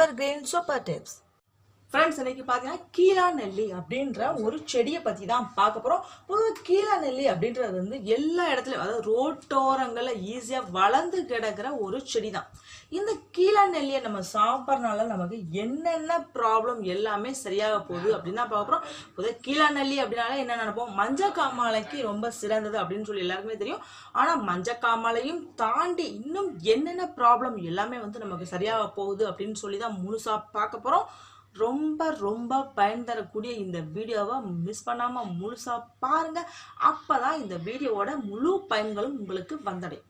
evergreen super tips. Friends இன்னைக்கு பார்த்தீங்கன்னா கீழா நெல்லி அப்படின்ற ஒரு செடியை பற்றி தான் பார்க்க போகிறோம் பொதுவாக கீழா நெல்லி அப்படின்றது வந்து எல்லா இடத்துலையும் அதாவது ரோட்டோரங்களில் ஈஸியாக வளர்ந்து கிடக்கிற ஒரு செடி தான் இந்த கீழா நெல்லியை நம்ம சாப்பிட்றனால நமக்கு என்னென்ன ப்ராப்ளம் எல்லாமே சரியாக போகுது அப்படின்னு தான் பார்க்குறோம் பொதுவாக கீழா நெல்லி அப்படின்னாலே என்ன நினைப்போம்? மஞ்சள் காமாலைக்கு ரொம்ப சிறந்தது அப்படின்னு சொல்லி எல்லாருக்குமே தெரியும். ஆனால் மஞ்சள் காமாலையும் தாண்டி இன்னும் என்னென்ன ப்ராப்ளம் எல்லாமே வந்து நமக்கு சரியாக போகுது அப்படின்னு சொல்லி தான் முழுசாக பார்க்க போகிறோம் ரொம்ப ரொம்ப பயன் தரக்கூடிய இந்த வீடியோவை மிஸ் பண்ணாமல் முழுசாக பாருங்கள் அப்போ தான் இந்த வீடியோவோட முழு பயன்களும் உங்களுக்கு வந்தடையும்.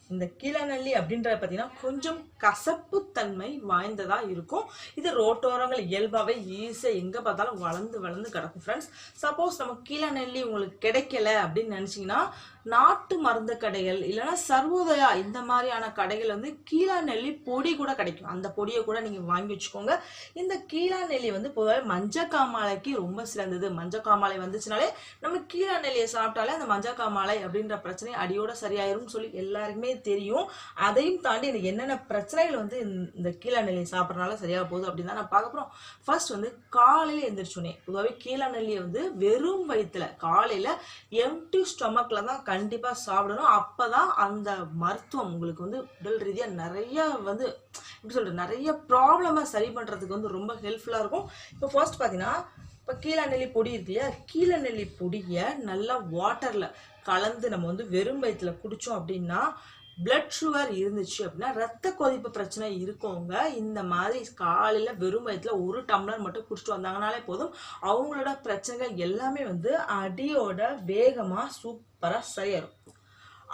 இந்த கீழா நெல்லி அப்படின்றத பார்த்தீங்கன்னா கொஞ்சம் கசப்பு தன்மை வாய்ந்ததாக இருக்கும். இது ரோட்டோரங்கள் இயல்பாகவே ஈஸியாக எங்கே பார்த்தாலும் வளர்ந்து வளர்ந்து கிடக்கும் ஃப்ரெண்ட்ஸ் சப்போஸ் நம்ம கீழா நெல்லி உங்களுக்கு கிடைக்கல அப்படின்னு நினச்சிங்கன்னா நாட்டு மருந்து கடைகள் இல்லைன்னா சர்வோதயா இந்த மாதிரியான கடைகள் வந்து கீழா நெல்லி பொடி கூட கிடைக்கும். அந்த பொடியை கூட நீங்கள் வாங்கி வச்சுக்கோங்க. இந்த கீழா நெல்லி வந்து பொதுவாக மஞ்சக்காமாலைக்கு ரொம்ப சிறந்தது. மஞ்சக்காமாலை வந்துச்சுனாலே நம்ம கீழா நெல்லியை சாப்பிட்டாலே அந்த மஞ்சக்காமாலை அப்படின்ற பிரச்சனை அடியோட சரியாயிரும்னு சொல்லி எல்லாருக்குமே தெரியும். அதையும் தாண்டி எனக்கு என்னென்ன பிரச்சனைகள் வந்து இந்த- இந்த கீழா நெல்லியை சாப்பிட்றனால சரியாக போகுது அப்படின்னு தான் நான் பார்க்க போகிறோம் ஃபர்ஸ்ட் வந்து காலையில் எழுந்திரிச்சோன்னே பொதுவாகவே கீழா நெல்லியை வந்து வெறும் வயிற்றுல காலையில் எம்டி ஸ்டொமக்கில் தான் கண்டிப்பாக சாப்பிடணும். அப்போ தான் அந்த மருத்துவம் உங்களுக்கு வந்து உடல் ரீதியாக நிறைய வந்து எப்படி சொல்கிறது நிறைய ப்ராப்ளமாக சரி பண்ணுறதுக்கு வந்து ரொம்ப ஹெல்ப்ஃபுல்லாக இருக்கும். இப்போ ஃபர்ஸ்ட் பார்த்தீங்கன்னா இப்போ கீழநெல்லி பொடி இருக்கு இல்லையா? கீழநெல்லி பொடியை நல்லா வாட்டரில் கலந்து நம்ம வந்து வெறும் வயிற்றுல குடித்தோம் அப்படின்னா பிளட் சுகர் இருந்துச்சு அப்படின்னா ரத்த கொதிப்பு பிரச்சனை இருக்கவங்க இந்த மாதிரி காலையில் வெறும் வயிற்றுல ஒரு டம்ளர் மட்டும் குடிச்சிட்டு வந்தாங்கனாலே போதும். அவங்களோட பிரச்சனைகள் எல்லாமே வந்து அடியோட வேகமாக சூப்பராக சரியாயிரும்.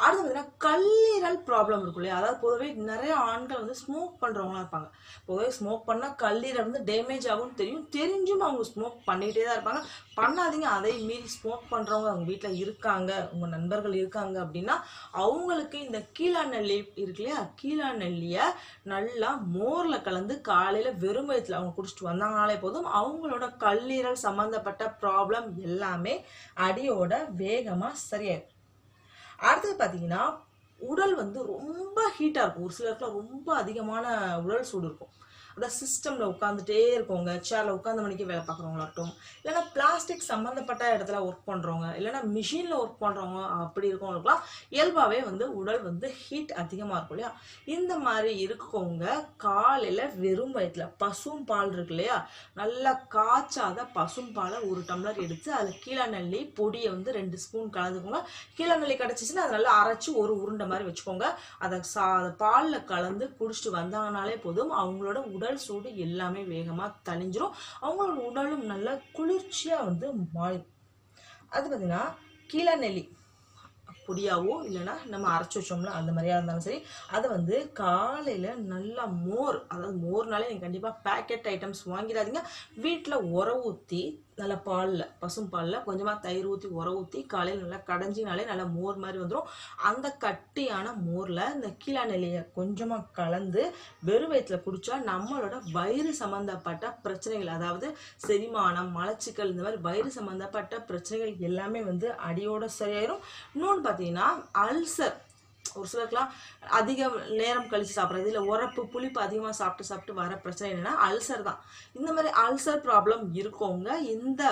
அடுத்து பார்த்தீங்கன்னா கல்லீரல் ப்ராப்ளம் இருக்கும் இல்லையா? அதாவது பொதுவே நிறைய ஆண்கள் வந்து ஸ்மோக் பண்ணுறவங்களா இருப்பாங்க. பொதுவே ஸ்மோக் பண்ணால் கல்லீரல் வந்து டேமேஜ் ஆகும்னு தெரியும். தெரிஞ்சும் அவங்க ஸ்மோக் பண்ணிகிட்டே தான் இருப்பாங்க. பண்ணாதீங்க. அதை மீறி ஸ்மோக் பண்ணுறவங்க அவங்க வீட்டில் இருக்காங்க. உங்கள் நண்பர்கள் இருக்காங்க அப்படின்னா அவங்களுக்கு இந்த கீழா நெல்லி இருக்கு இல்லையா? கீழா நெல்லியை நல்லா மோரில் கலந்து காலையில் வெறும் வயத்தில் அவங்க குடிச்சிட்டு வந்தாங்கனாலே போதும் அவங்களோட கல்லீரல் சம்மந்தப்பட்ட ப்ராப்ளம் எல்லாமே அடியோட வேகமாக சரியாயிடும் அடுத்தது பார்த்தீங்கன்னா உடல் வந்து ரொம்ப ஹீட்டாக இருக்கும். ஒரு சிலருக்குலாம் ரொம்ப அதிகமான உடல் சூடு இருக்கும். அதாவது சிஸ்டமில் உட்காந்துட்டே இருக்கவங்க சேரில் உட்காந்த மணிக்கு வேலை பார்க்குறவங்களாகட்டும் இல்லைன்னா பிளாஸ்டிக் சம்மந்தப்பட்ட இடத்துல ஒர்க் பண்ணுறவங்க இல்லைன்னா மிஷினில் ஒர்க் பண்ணுறவங்க அப்படி இருக்கவங்களுக்குலாம் இயல்பாகவே வந்து உடல் வந்து ஹீட் அதிகமாக இருக்கும் இல்லையா? இந்த மாதிரி இருக்கவங்க காலையில் வெறும் வயிற்றுல பசும் பால் இருக்கு இல்லையா? நல்லா காய்ச்சாத பசும் பாலை ஒரு டம்ளர் எடுத்து அதில் கீழா நெல்லி பொடியை வந்து ரெண்டு ஸ்பூன் கலந்துக்கோங்க. கீழா கிடச்சிச்சின்னா அதை நல்லா அரைச்சி ஒரு உருண்டை மாதிரி வச்சுக்கோங்க. அதை சா பாலில் கலந்து குடிச்சிட்டு வந்தாங்கனாலே போதும் அவங்களோட உடல் சூடு எல்லாமே வேகமாக தணிஞ்சிரும். அவங்களோட உடலும் நல்லா குளிர்ச்சியாக வந்து மாறும். அது பார்த்தீங்கன்னா கீழநெல்லி பொடியாவோ இல்லைன்னா நம்ம அரைச்சி வச்சோம்ல அந்த மாதிரியா இருந்தாலும் சரி அதை வந்து காலையில் நல்லா மோர் அதாவது மோர்னாலே நீங்கள் கண்டிப்பாக பேக்கெட் ஐட்டம்ஸ் வாங்கிடாதீங்க. வீட்டில் உர ஊற்றி நல்லா பாலில் பசும் பாலில் கொஞ்சமாக தயிர் ஊற்றி உர ஊற்றி காலையில் நல்லா கடைஞ்சினாலே நல்லா மோர் மாதிரி வந்துடும் அந்த கட்டியான மோரில் இந்த கீழா நெல்லியை கொஞ்சமாக கலந்து வெறும் வயிற்றுல குடித்தா நம்மளோட வயிறு சம்மந்தப்பட்ட பிரச்சனைகள் அதாவது செரிமானம் மலச்சிக்கல் இந்த மாதிரி வயிறு சம்மந்தப்பட்ட பிரச்சனைகள் எல்லாமே வந்து அடியோட சரியாயிரும். இன்னொன்று பார்த்தீங்கன்னா அல்சர். ஒரு சிலருக்குலாம் அதிக நேரம் கழிச்சு சாப்பிட்றது. இல்லை உரப்பு புளிப்பு அதிகமாக சாப்பிட்டு சாப்பிட்டு வர பிரச்சனை என்னன்னா அல்சர் தான். இந்த மாதிரி அல்சர் ப்ராப்ளம் இருக்கவங்க இந்த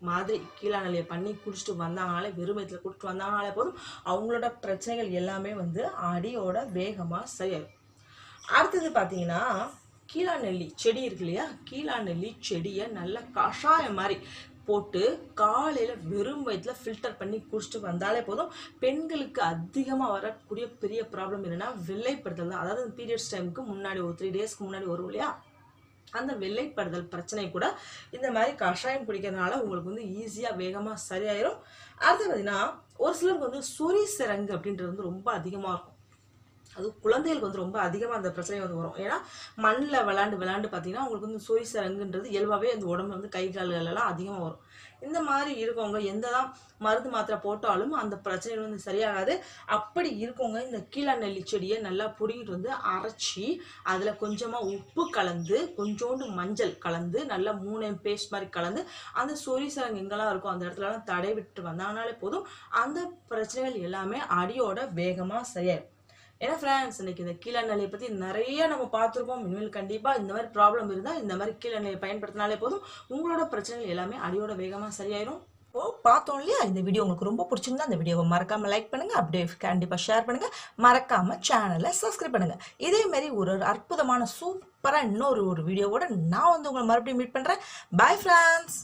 மாதிரி கீழா நிலையை பண்ணி குடிச்சிட்டு வந்தாங்கனாலே வெறுமயத்தில் வயிற்றுல குடிச்சிட்டு வந்தாங்கனாலே போதும். அவங்களோட பிரச்சனைகள் எல்லாமே வந்து அடியோட வேகமாக சரியாயிடும் அடுத்தது பார்த்தீங்கன்னா கீழா நெல்லி செடி இருக்கு இல்லையா? கீழா நெல்லி செடியை நல்ல கஷாயம் மாதிரி போட்டு காலையில் வெறும் வயிற்றுல ஃபில்டர் பண்ணி குடிச்சிட்டு வந்தாலே போதும். பெண்களுக்கு அதிகமாக வரக்கூடிய பெரிய ப்ராப்ளம் என்னென்னா வெள்ளைப்படுதல் தான். அதாவது பீரியட்ஸ் டைமுக்கு முன்னாடி ஒரு த்ரீ டேஸ்க்கு முன்னாடி வரும் இல்லையா? அந்த வெள்ளைப்படுதல் பிரச்சனை கூட இந்த மாதிரி கஷாயம் குடிக்கிறதுனால உங்களுக்கு வந்து ஈஸியாக வேகமாக சரியாயிரும். அடுத்து பார்த்தீங்கன்னா ஒரு சிலருக்கு வந்து சொறி சிறங்கு அப்படின்றது வந்து ரொம்ப அதிகமாக இருக்கும். அது குழந்தைகளுக்கு வந்து ரொம்ப அதிகமாக அந்த பிரச்சனை வந்து வரும். ஏன்னா மண்ணில் விளாண்டு விளாண்டு பார்த்தீங்கன்னா உங்களுக்கு வந்து சொறி சரங்குன்றது இயல்பாகவே அந்த உடம்பு வந்து கை கால்கள் எல்லாம் அதிகமாக வரும். இந்த மாதிரி இருக்கவங்க எந்த தான் மருந்து மாத்திரை போட்டாலும் அந்த பிரச்சனைகள் வந்து சரியாகாது. அப்படி இருக்கவங்க இந்த கீழா நெல்லி செடியை நல்லா பிடிக்கிட்டு வந்து அரைச்சி அதில் கொஞ்சமாக உப்பு கலந்து கொஞ்சோண்டு மஞ்சள் கலந்து நல்லா மூணு பேஸ்ட் மாதிரி கலந்து அந்த சொறி சரங்கு எங்கெல்லாம் இருக்கும் அந்த இடத்துலலாம் தடை விட்டு வந்தாங்கனாலே போதும். அந்த பிரச்சனைகள் எல்லாமே அடியோட வேகமாக சரியாயிடும் ஏன்னா ஃப்ரெண்ட்ஸ் இன்னைக்கு இந்த கீழே நிலையை பற்றி நிறைய நம்ம பார்த்துருப்போம். இனிமேல் கண்டிப்பாக இந்த மாதிரி ப்ராப்ளம் இருந்தால் இந்த மாதிரி கீழநிலையை பயன்படுத்தினாலே போதும். உங்களோட பிரச்சனைகள் எல்லாமே அடியோட வேகமாக சரியாயிரும். ஓ பார்த்தோம் இல்லையா? இந்த வீடியோ உங்களுக்கு ரொம்ப பிடிச்சிருந்தா இந்த வீடியோவை மறக்காம லைக் பண்ணுங்க. அப்படியே கண்டிப்பாக ஷேர் பண்ணுங்க. மறக்காம சேனலை சப்ஸ்கிரைப் பண்ணுங்க. இதே மாதிரி ஒரு ஒரு அற்புதமான சூப்பராக இன்னொரு ஒரு வீடியோவோட நான் வந்து உங்களை மறுபடியும் மீட் பண்ணுறேன் பாய் ஃப்ரெண்ட்ஸ்